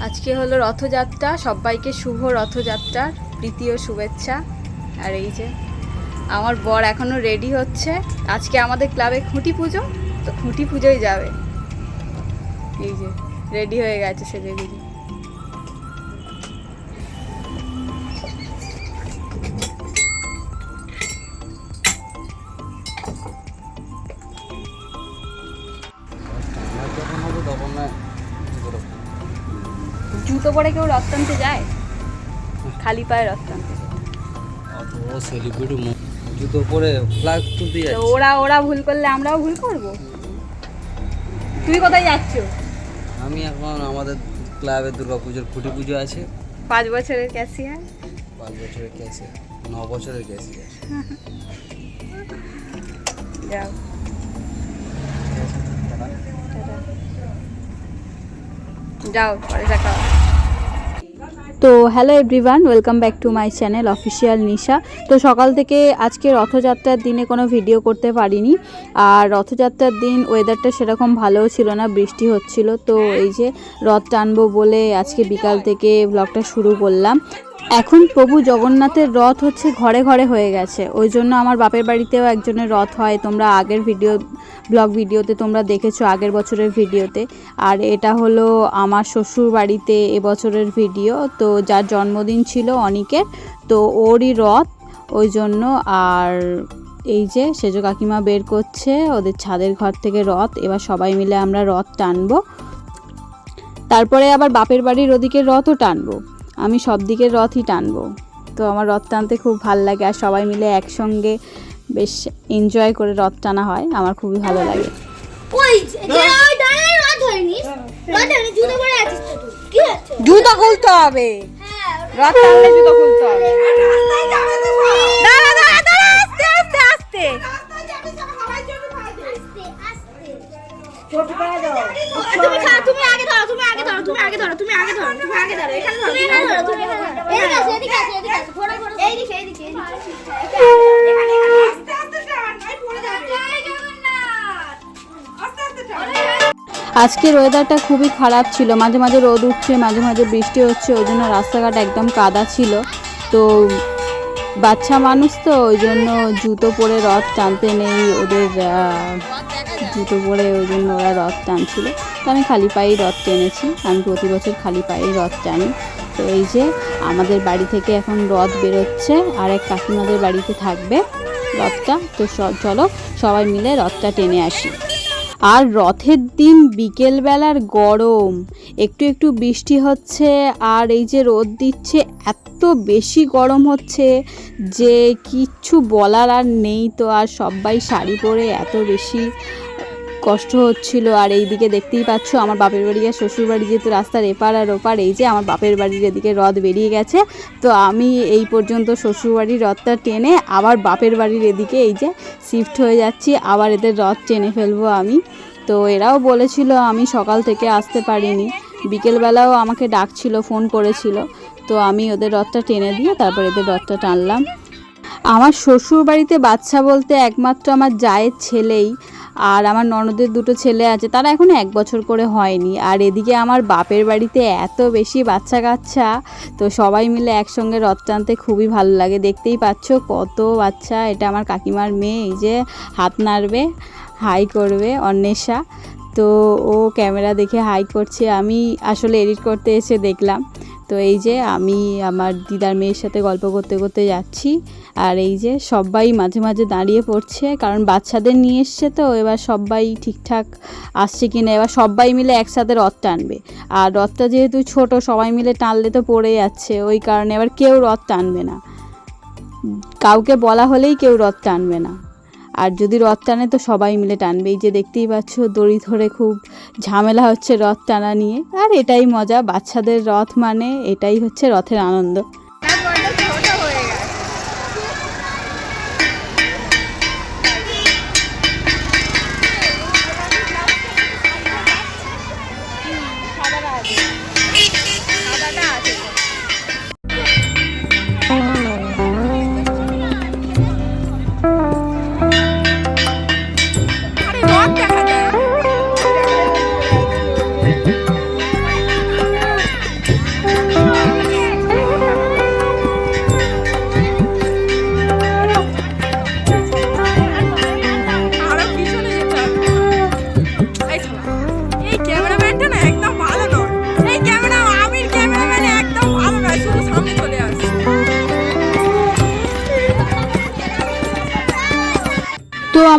আজকে হলো রথযাত্রা, সবাইকে শুভ রথযাত্রার প্রীতি ও শুভেচ্ছা। আর এই যে, আমার বর এখনও রেডি হচ্ছে। আজকে আমাদের ক্লাবে খুঁটি পুজো, তো খুঁটি পুজোই যাবে। এই যে রেডি হয়ে গেছে সেজে জুতো পরে কেউ রথ টানতে যায়? খালি পায়ে রথ টানতে যায়। জুতো পরে ফ্ল্যাগ তুলতে যাচ্ছে। ওরা ওরা ভুল করলে আমরাও ভুল করব? তুই কোথায় যাচ্ছ? আমি এখন আমাদের ক্লাবে দুর্গা পুজোর খুঁটি পুজো আছে। পাঁচ বছরের ক্যাশিয়ার পাঁচ বছরের ক্যাশিয়ার ন বছরের ক্যাশিয়ার যাও। যাও পরে দেখা। তো hello everyone welcome back to my channel official Nisha তো সকাল থেকে আজকে রথযাত্রার দিনে কোনো ভিডিও করতে পারিনি। আর রথযাত্রার দিন ওয়েদারটা সেরকম ভালোও ছিল না, বৃষ্টি হচ্ছিল। তো এই যে রথ টানবো বলে আজকে বিকাল থেকে ব্লগটা শুরু করলাম। এখন প্রভু জগন্নাথের রথ হচ্ছে ঘরে ঘরে হয়ে গেছে। ওই জন্য আমার বাপের বাড়িতেও একজনের রথ হয়। তোমরা আগের ভিডিও, ব্লগ ভিডিওতে তোমরা দেখেছ আগের বছরের ভিডিওতে। আর এটা হলো আমার শ্বশুর বাড়িতে এবছরের ভিডিও। তো যার জন্মদিন ছিল অনিকের, তো ওরই রথ। ওই জন্য আর এই যে সেজো কাকিমা বের করছে ওদের ছাদের ঘর থেকে রথ। এবার সবাই মিলে আমরা রথ টানবো। তারপরে আবার বাপের বাড়ির ওদিকে রথও টানবো। আমি সব দিকের রথই টানবো তো আমার রথ টানতে খুব ভালো লাগে আর সবাই মিলে একসঙ্গে বেশ এনজয় করে রথ টানা হয় আমার খুবই ভালো লাগে ওই যে ওই ডানায় রথ ধরিনি রথ ধরিনি জুতো পরে আছিস কি হচ্ছে জুতো খুলতে হবে হ্যাঁ রথ টানলে জুতো খুলতে হবে রাস্তায় যাবে তো দাঁড়া দাঁড়া দাঁড়া আস্তে আস্তে আস্তে তুমি তুমি আগে ধরো তুমি আগে ধরো তুমি আগে ধরো তুমি আগে ধরো তুমি আগে ধরো এখানে ধরো এখানে ধরো তুমি এদিকে আসো এদিকে আসো এদিকে আসো ঘোরা ঘোরা এইদিকে এইদিকে এখানে আস্তে আস্তে টান নয় পড়ে যাবে। আস্তে আস্তে টান আজকের ওয়েদারটা খুবই খারাপ ছিল মাঝে মাঝে রোদ উঠছে মাঝে মাঝে বৃষ্টি হচ্ছে ওই জন্য রাস্তাঘাট একদম কাদা ছিল। তো বাচ্চা মানুষ তো ওই জন্য জুতো পরে রথ টানতে নেই ওদের জুতো পরে ওই জন্য ওরা রথ টানছিল। তো আমি খালি পায়েই রথ টেনেছি। আমি প্রতি বছর খালি পায়েই রথ টানি। তো এই যে আমাদের বাড়ি থেকে এখন রথ বেরোচ্ছে আর এক কাকিমাদের বাড়িতে থাকবে রথটা। তো স- চলো সবাই মিলে রথটা টেনে আসি। আর রথের দিন বিকেলবেলার গরম। একটু একটু বৃষ্টি হচ্ছে আর এই যে রোদ দিচ্ছে, এত বেশি গরম হচ্ছে যে কিচ্ছু বলার আর নেই। তো আর সবাই শাড়ি পরে এত বেশি কষ্ট হচ্ছিল। আর এইদিকে দেখতেই পাচ্ছ, আমার বাপের বাড়ি আর শ্বশুর বাড়ি যেহেতু রাস্তার এপার আর ওপার, এই যে আমার বাপের বাড়ির এদিকে রথ বেরিয়ে গেছে। তো আমি এই পর্যন্ত শ্বশুর বাড়ির রথটা টেনে আবার বাপের বাড়ির এদিকে এই যে শিফট হয়ে যাচ্ছি, আবার এদের রথ টেনে ফেলব আমি। তো এরাও বলেছিল আমি সকাল থেকে আসতে পারিনি। বিকেলবেলাও আমাকে ডাকছিল, ফোন করেছিল। তো আমি ওদের রথটা টেনে দিয়ে তারপর এদের রথটা টানলাম। আমার শ্বশুর বাড়িতে বাচ্চা বলতে একমাত্র আমার জায়ের ছেলেই। আর আমার ননদের দুটো ছেলে আছে, তারা এখনও এক বছর করে হয়নি। আর এদিকে আমার বাপের বাড়িতে এত বেশি বাচ্চা কাচ্চা, তো সবাই মিলে একসঙ্গে রথ টানতে খুবই ভালো লাগে। দেখতেই পাচ্ছ কত বাচ্চা, এটা আমার কাকিমার মেয়ে, এই যে হাত নাড়বে, হাই করবে অন্বেষা। তো ও ক্যামেরা দেখে হাই করছে, আমি আসলে এডিট করতে এসে দেখলাম। তো এই যে আমি আমার দিদার মেয়ের সাথে গল্প করতে করতে যাচ্ছি আর এই যে সবাই মাঝে মাঝে দাঁড়িয়ে পড়ছে, কারণ বাচ্চাদের নিয়ে এসছে তো, এবার সবাই ঠিকঠাক আসছে কিনা, এবার সবাই মিলে একসাথে রথ টানবে। আর রথটা যেহেতু ছোট, সবাই মিলে টানলে তো পড়ে যাচ্ছে, ওই কারণে এবার কেউ রথ টানবে না। কাউকে বলা হলেই কেউ রথ টানবে না। আর যদি রথ টানে তো সবাই মিলে টানবে। এই যে দেখতেই পাচ্ছ, দড়ি ধরে খুব ঝামেলা হচ্ছে রথ টানা নিয়ে। আর এটাই মজা, বাচ্চাদের রথ মানে এটাই হচ্ছে রথের আনন্দ।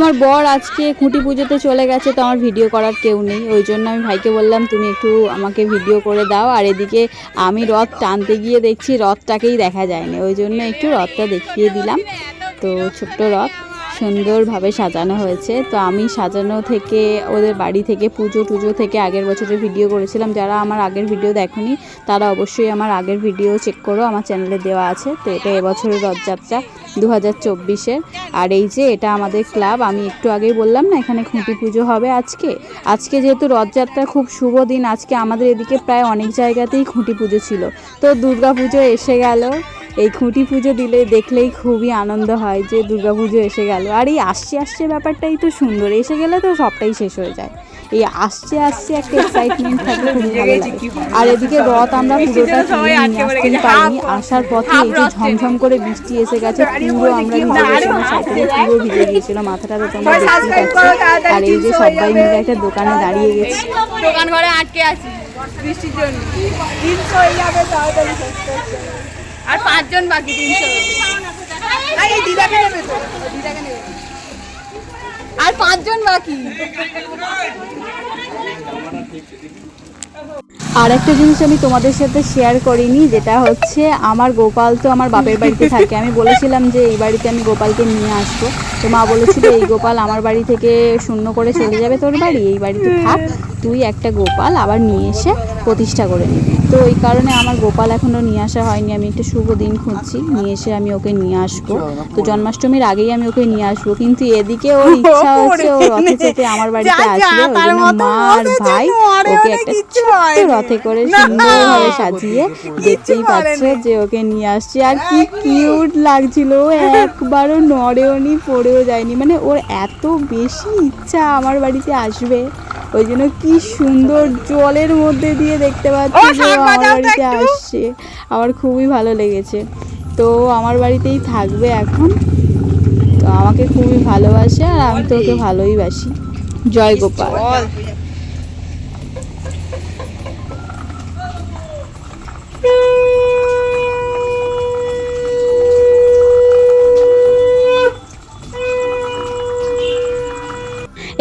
আমার বর আজকে খুঁটি পুজোতে চলে গেছে, তো আমার ভিডিও করার কেউ নেই। ওই জন্য আমি ভাইকে বললাম, তুমি একটু আমাকে ভিডিও করে দাও। আর এদিকে আমি রথ টানতে গিয়ে দেখছি রথটাকেই দেখা যায়নি। ওই জন্য একটু রথটা দেখিয়ে দিলাম। তো ছোট্ট রথ। সুন্দরভাবে সাজানো হয়েছে। তো আমি সাজানো থেকে, ওদের বাড়ি থেকে, পুজো টুজো থেকে আগের বছরের ভিডিও করেছিলাম। যারা আমার আগের ভিডিও দেখনি, তারা অবশ্যই আমার আগের ভিডিও চেক করো, আমার চ্যানেলে দেওয়া আছে। তো এটা এবছরের রথযাত্রা দু হাজার চব্বিশের আর এই যে এটা আমাদের ক্লাব আমি একটু আগেই বললাম না, এখানে খুঁটি পুজো হবে আজকে। আজকে যেহেতু রথযাত্রা খুব শুভ দিন, আজকে আমাদের এদিকে প্রায় অনেক জায়গাতেই খুঁটি পুজো ছিল। তো দুর্গা পুজো এসে গেল। এই খুঁটি পুজো দিলে দেখলেই খুবই আনন্দ হয় যে পুজো এসে গেল। আর এই আসছে আসছে ব্যাপারটাই তো সুন্দর এসে গেলে তো সবটাই শেষ হয়ে যায়। এই আসছে আসছে একটা এক্সাইটমেন্ট থাকলে খুব ভালো লাগে। আর এদিকে রথ আমরা পুরোটা কিনে নিয়ে আসতেই পারিনি। আসার পথে এই যে ঝমঝম করে বৃষ্টি এসে গেছে পুরো আমরা ভিজে গেছিলাম সাইকেলে পুরো ভিজে গিয়েছিল মাথাটা তো তোমরা দেখতেই পাচ্ছ। আর এই যে সবাই মিলে একটা দোকানে দাঁড়িয়ে গেছি। দোকান ঘরে আটকে আছি। বৃষ্টির জন্য। যাবে তাড়াতাড়ি শেষ। আর পাঁচজন বাকি তিনশো এই দিদাকে নেবে তো। দিদাকে নেবে। আর পাঁচজন বাকি। আর একটা জিনিস আমি তোমাদের সাথে শেয়ার করিনি যেটা হচ্ছে আমার গোপাল তো আমার বাপের বাড়িতে থাকে। আমি বলেছিলাম যে এই বাড়িতে আমি গোপালকে নিয়ে আসব। তো মা বলেছিল এই গোপাল আমার বাড়ি থেকে শূন্য করে চলে যাবে তোর বাড়ি এই বাড়িতে থাক। তুই একটা গোপাল আবার নিয়ে এসে প্রতিষ্ঠা করে নিবি। তো ওই কারণে আমার গোপাল এখনও নিয়ে আসা হয়নি। আমি একটা শুভ দিন খুঁজছি নিয়ে এসে আমি ওকে নিয়ে আসব। তো জন্মাষ্টমীর আগেই আমি ওকে নিয়ে আসব। কিন্তু এদিকে ওর ইচ্ছা হচ্ছে ও রথে চেপে আমার বাড়িতে আসবে। ওই জন্য মা আর ভাই ওকে একটা ছোট্ট রথে করে সুন্দরভাবে সাজিয়ে দেখতেই পাচ্ছ যে ওকে নিয়ে আসছে। আর কি কিউট লাগছিল। একবারও নড়েও নি পড়েও যায়নি। মানে ওর এত বেশি ইচ্ছা আমার বাড়িতে আসবে। ওই জন্য কি সুন্দর জলের মধ্যে দিয়ে দেখতে পাচ্ছি যে আমার বাড়িতে আসছে। আমার খুবই ভালো লেগেছে। তো আমার বাড়িতেই থাকবে এখন। তো আমাকে খুবই ভালোবাসে আর আমি তো ওকে ভালোই বাসি। জয় গোপাল।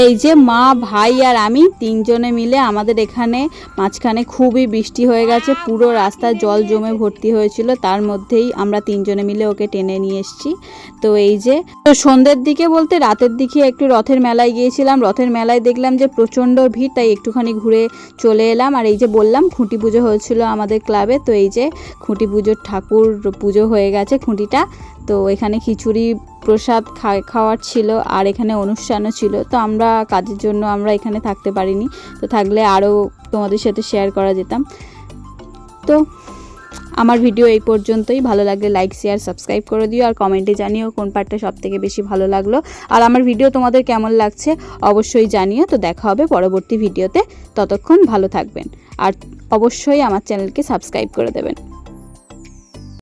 এই যে মা, ভাই আর আমি তিনজনে মিলে আমাদের এখানে মাঝখানে খুবই বৃষ্টি হয়ে গেছে, পুরো রাস্তায় জল জমে ভর্তি হয়েছিল, তার মধ্যেই আমরা তিনজনে মিলে ওকে টেনে নিয়ে এসেছি। তো এই যে, তো সন্ধ্যের দিকে বলতে রাতের দিকে একটু রথের মেলায় গিয়েছিলাম, রথের মেলায় দেখলাম যে প্রচণ্ড ভিড়, তাই একটুখানি ঘুরে চলে এলাম। আর এই যে বললাম, খুঁটি পুজো হয়েছিল আমাদের ক্লাবে, তো এই যে খুঁটি পুজোর ঠাকুর পুজো হয়ে গেছে খুঁটিটা। তো এখানে খিচুড়ি প্রসাদ খাওয়ার ছিল আর এখানে অনুষ্ঠানও ছিল। তো আমরা কাজের জন্য আমরা এখানে থাকতে পারিনি। তো থাকলে আরও তোমাদের সাথে শেয়ার করা যেতাম। তো আমার ভিডিও এই পর্যন্তই। ভালো লাগলে লাইক শেয়ার সাবস্ক্রাইব করে দিও আর কমেন্টে জানিও কোন পার্টটা সব থেকে বেশি ভালো লাগল। আর আমার ভিডিও তোমাদের কেমন লাগছে অবশ্যই জানিও। তো দেখা হবে পরবর্তী ভিডিওতে ততক্ষণ ভালো থাকবেন। আর অবশ্যই আমার চ্যানেলকে সাবস্ক্রাইব করে দেবেন।